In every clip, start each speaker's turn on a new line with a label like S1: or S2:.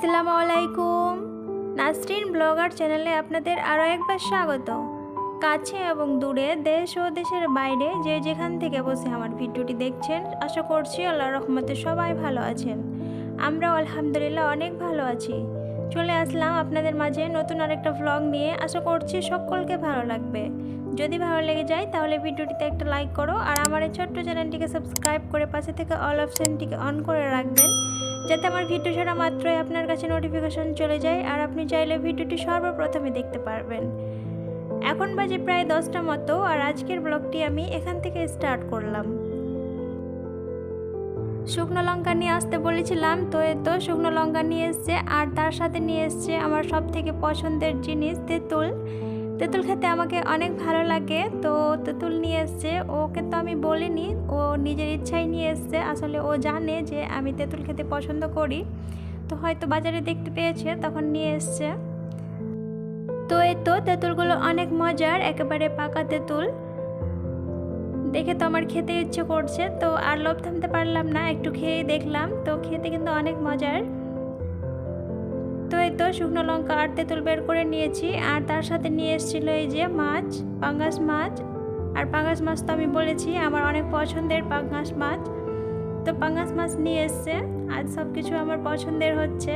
S1: আসসালামু আলাইকুম। নাসরিন ব্লগার চ্যানেলে আপনাদের আরও একবার স্বাগত কাছে এবং দূরে দেশ ও দেশের বাইরে যে যেখান থেকে বসে আমার ভিডিওটি দেখছেন, আশা করছি আল্লাহ রহমতে সবাই ভালো আছেন। আমরা আলহামদুলিল্লাহ অনেক ভালো আছি। চলে আসলাম আপনাদের মাঝে নতুন আরেকটা ভ্লগ নিয়ে। আশা করছি সকলকে ভালো লাগবে। যদি ভালো লেগে যায়, তাহলে ভিডিওটিতে একটা লাইক করো আর আমার এই ছোট্ট চ্যানেলটিকে সাবস্ক্রাইব করে পাশে থেকে অল অপশানটিকে অন করে রাখবেন। যাতে আমার ভিডিও ছাড়া মাত্রই আপনার কাছে নোটিফিকেশন চলে যায় আর আপনি চাইলে ভিডিওটি সর্বপ্রথমে দেখতে পারবেন। এখন বাজে প্রায় দশটা মতো আর আজকের ব্লগটি আমি এখান থেকে স্টার্ট করলাম। শুকনো লঙ্কা নিয়ে আসতে বলেছিলাম, তো এ তো শুকনো লঙ্কা নিয়ে এসছে আর তার সাথে নিয়ে এসছে আমার সব থেকে পছন্দের জিনিস তেঁতুল। তেঁতুল খেতে আমাকে অনেক ভালো লাগে, তো তেঁতুল নিয়ে এসছে। ওকে তো আমি বলিনি, ও নিজের ইচ্ছাই নিয়ে এসছে। আসলে ও জানে যে আমি তেঁতুল খেতে পছন্দ করি। তো হয়তো বাজারে দেখতে পেয়েছে, তখন নিয়ে এসছে। তো এই তো তেঁতুলগুলো অনেক মজার, একেবারে পাকা তেঁতুল। দেখে তো আমার খেতে ইচ্ছে করছে, তো আর লোভ থামতে পারলাম না, একটু খেয়েই দেখলাম। তো খেতে কিন্তু অনেক মজার। তো শুকনো লঙ্কা আর তেঁতুল বের করে নিয়েছি আর তার সাথে নিয়ে এসেছিল এই যে মাছ, পাঙ্গাস মাছ। আর পাঙ্গাস মাছ তো আমি বলেছি, আমার অনেক পছন্দের পাঙ্গাস মাছ। তো পাঙ্গাস মাছ নিয়ে এসছে, আর সব কিছু আমার পছন্দের হচ্ছে।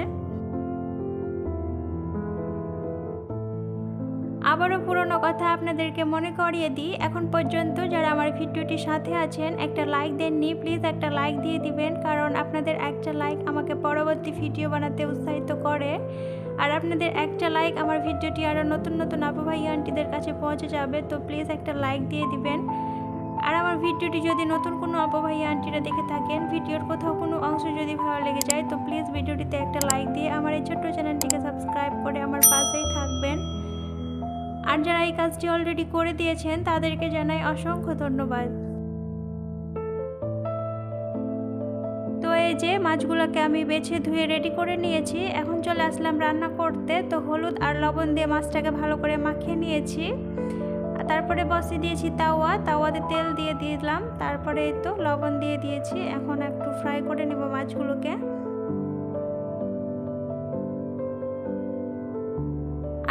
S1: আবারও পুরনো কথা আপনাদেরকে মনে করিয়ে দিই, এখন পর্যন্ত যারা আমার ভিডিওটির সাথে আছেন, একটা লাইক দেননি প্লিজ একটা লাইক দিয়ে দিবেন, কারণ আপনাদের একটা লাইক আমাকে পরবর্তী ভিডিও বানাতে উৎসাহিত করে। আর আপনাদের একটা লাইক আমার ভিডিওটি আরও নতুন নতুন আপু আন্টিদের কাছে পৌঁছে যাবে, তো প্লিজ একটা লাইক দিয়ে দিবেন। আর আমার ভিডিওটি যদি নতুন কোনো ভাই আন্টিরা দেখে থাকেন, ভিডিওর কোথাও কোনো অংশ যদি ভালো লেগে যায়, তো প্লিজ ভিডিওটিতে একটা লাইক দিয়ে আমার এই ছোট্ট চ্যানেলটিকে সাবস্ক্রাইব করে আমার পাশেই থাকবেন। আর যারা এই কাজটি অলরেডি করে দিয়েছেন, তাদেরকে জানাই অসংখ্য ধন্যবাদ। তো এই যে, মাছগুলোকে আমি বেছে ধুয়ে রেডি করে নিয়েছি। এখন চলে আসলাম রান্না করতে। তো হলুদ আর লবণ দিয়ে মাছটাকে ভালো করে মাখিয়ে নিয়েছি। তারপরে বসিয়ে দিয়েছি তাওয়া। তাওয়াতে তেল দিয়ে দিলাম। তারপরে তো লবণ দিয়ে দিয়েছি। এখন একটু ফ্রাই করে নেব মাছগুলোকে।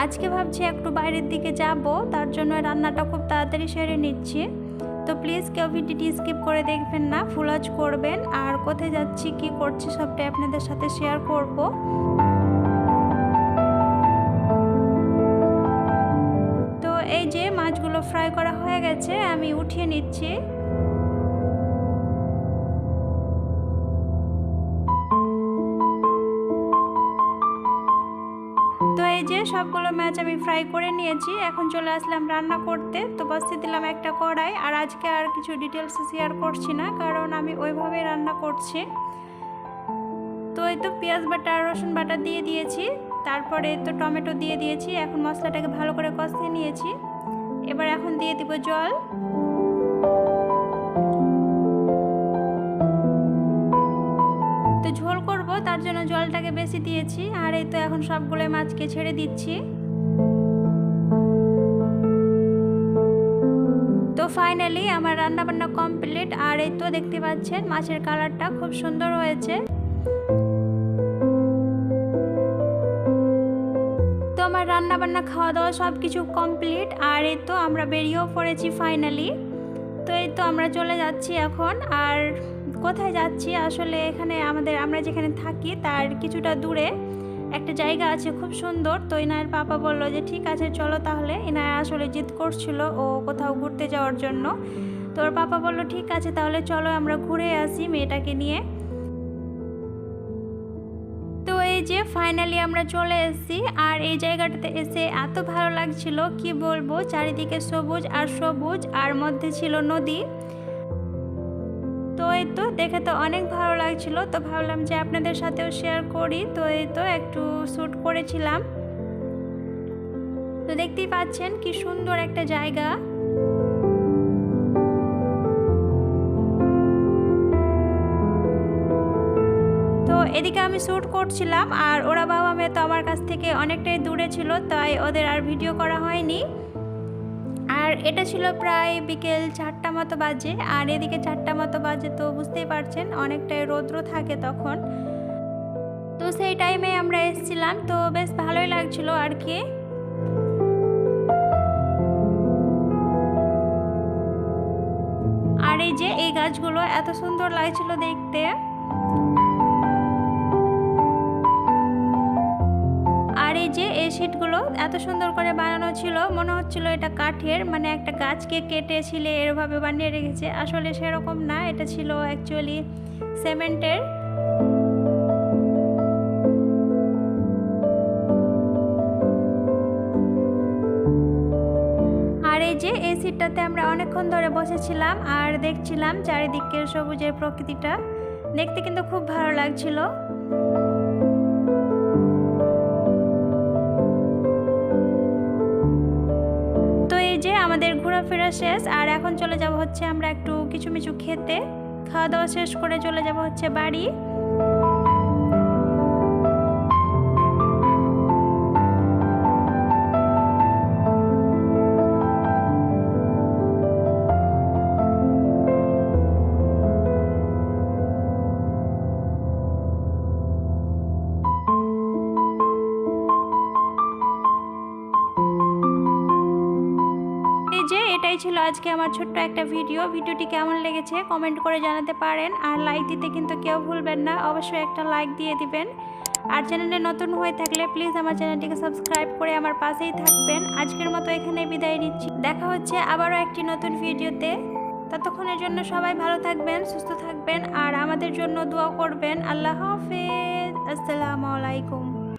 S1: আজকে ভাবছি একটু বাইরের দিকে যাব, তার জন্য রান্নাটা খুব তাড়াতাড়ি সেরে নিচ্ছি। তো প্লিজ কেউ ভিডিওটি স্কিপ করে দেখবেন না ফুলাজ করবেন। আর কোথায় যাচ্ছি, কি করছি, সবটাই আপনাদের সাথে শেয়ার করব। তো এই যে মাছগুলো ফ্রাই করা হয়ে গেছে, আমি উঠিয়ে নিচ্ছি। সবগুলো ম্যাচ আমি ফ্রাই করে নিয়েছি। এখন চলে আসলাম রান্না করতে। তো বসতে দিলাম একটা কড়াই। আর আজকে আর কিছু ডিটেলস শেয়ার করছি না, কারণ আমি ওইভাবে রান্না করছি। তো এই তো পেঁয়াজ বাটা, রসুন বাটা দিয়ে দিয়েছি। তারপরে তো টমেটো দিয়ে দিয়েছি। এখন মশলাটাকে ভালো করে কষতে নিয়েছি। এবার এখন দিয়ে দিব জল। তার জন্য জলটাকে বেশি দিয়েছি, আর এই তো এখন সবগুলো মাছকে ছেড়ে দিচ্ছি। তো ফাইনালি আমার রান্নাবান্না কমপ্লিট আর এই তো দেখতে পাচ্ছেন মাছের কালারটা খুব সুন্দর হয়েছে। তো আমার রান্নাবান্না খাওয়া দাওয়া সব কিছু কমপ্লিট আর এই তো আমরা বেরিয়েও পড়েছি ফাইনালি তো এই তো আমরা চলে যাচ্ছি এখন, আর কোথায় যাচ্ছি? আসলে এখানে আমাদের, আমরা যেখানে থাকি তার কিছুটা দূরে একটা জায়গা আছে খুব সুন্দর। তো ইনায়ের পাপা বলল যে, ঠিক আছে, চলো তাহলে। ইনায় আসলে জিদ করছিল ও কোথাও ঘুরতে যাওয়ার জন্য। তো ওর পাপা বলল, ঠিক আছে, তাহলে চলো, আমরা ঘুরে আসি মেয়েটাকে নিয়ে। তো এই যে ফাইনালি আমরা চলে এসেছি। আর এই জায়গাটাতে এসে এত ভালো লাগছিল, কি বলব? চারিদিকে সবুজ আর সবুজ, আর মধ্যে ছিল নদী। তো এই তো দেখে তো অনেক ভালো লাগছিল। তো ভাবলাম যে আপনাদের সাথেও শেয়ার করি। তো এই তো একটু শ্যুট করেছিলাম। তো দেখতেই পাচ্ছেন কি সুন্দর একটা জায়গা। তো এদিকে আমি শ্যুট করছিলাম আর ওরা বাবা মেয়ে তো আমার কাছ থেকে অনেকটাই দূরে ছিল, তাই ওদের আর ভিডিও করা হয়নি। আর এটা ছিল প্রায় বিকেল চারটা মতো বাজে, আর এদিকে চারটা মতো বাজে তো বুঝতেই পারছেন, অনেকটাই রৌদ্র থাকে তখন। তো সেই টাইমে আমরা এসেছিলাম, তো বেশ ভালোই লাগছিল আর কি। আর এই যে এই গাছগুলো এত সুন্দর লাগছিল দেখতে। আর এই যে এই সিটগুলো এত সুন্দর করে বানানো ছিল, মনে হচ্ছিল এটা কাঠের মানে একটা গাছকে কেটে ছিলে এরভাবে বানিয়ে রেখেছে। আসলে সেরকম না, এটা ছিল অ্যাকচুয়ালি সিমেন্টের এই যে এই সিটটাতে আমরা অনেকক্ষণ ধরে বসেছিলাম আর দেখছিলাম চারিদিকের সবুজের প্রকৃতিটা। দেখতে কিন্তু খুব ভালো লাগছিল। যে আমাদের ঘোরাফেরা শেষ, আর এখন চলে যাব হচ্ছে আমরা একটু কিছু মিছু খেতে। খাওয়া দাওয়া শেষ করে চলে যাব হচ্ছে বাড়ি। যে এটাই ছিল আজকে আমার ছোট্ট একটা ভিডিও। ভিডিওটি কেমন লেগেছে কমেন্ট করে জানাতে পারেন। আর লাইক দিতে কিন্তু কেউ ভুলবেন না, অবশ্যই একটা লাইক দিয়ে দিবেন। আর চ্যানেলে নতুন হয়ে থাকলে প্লিজ আমার চ্যানেলটিকে সাবস্ক্রাইব করে আমার পাশেই থাকবেন। আজকের মতো এখানে বিদায় নিচ্ছি। দেখা হচ্ছে আবারও একটি নতুন ভিডিওতে। ততক্ষণের জন্য সবাই ভালো থাকবেন, সুস্থ থাকবেন, আর আমাদের জন্য দোয়া করবেন। আল্লাহ হাফেজ। আসসালামু আলাইকুম।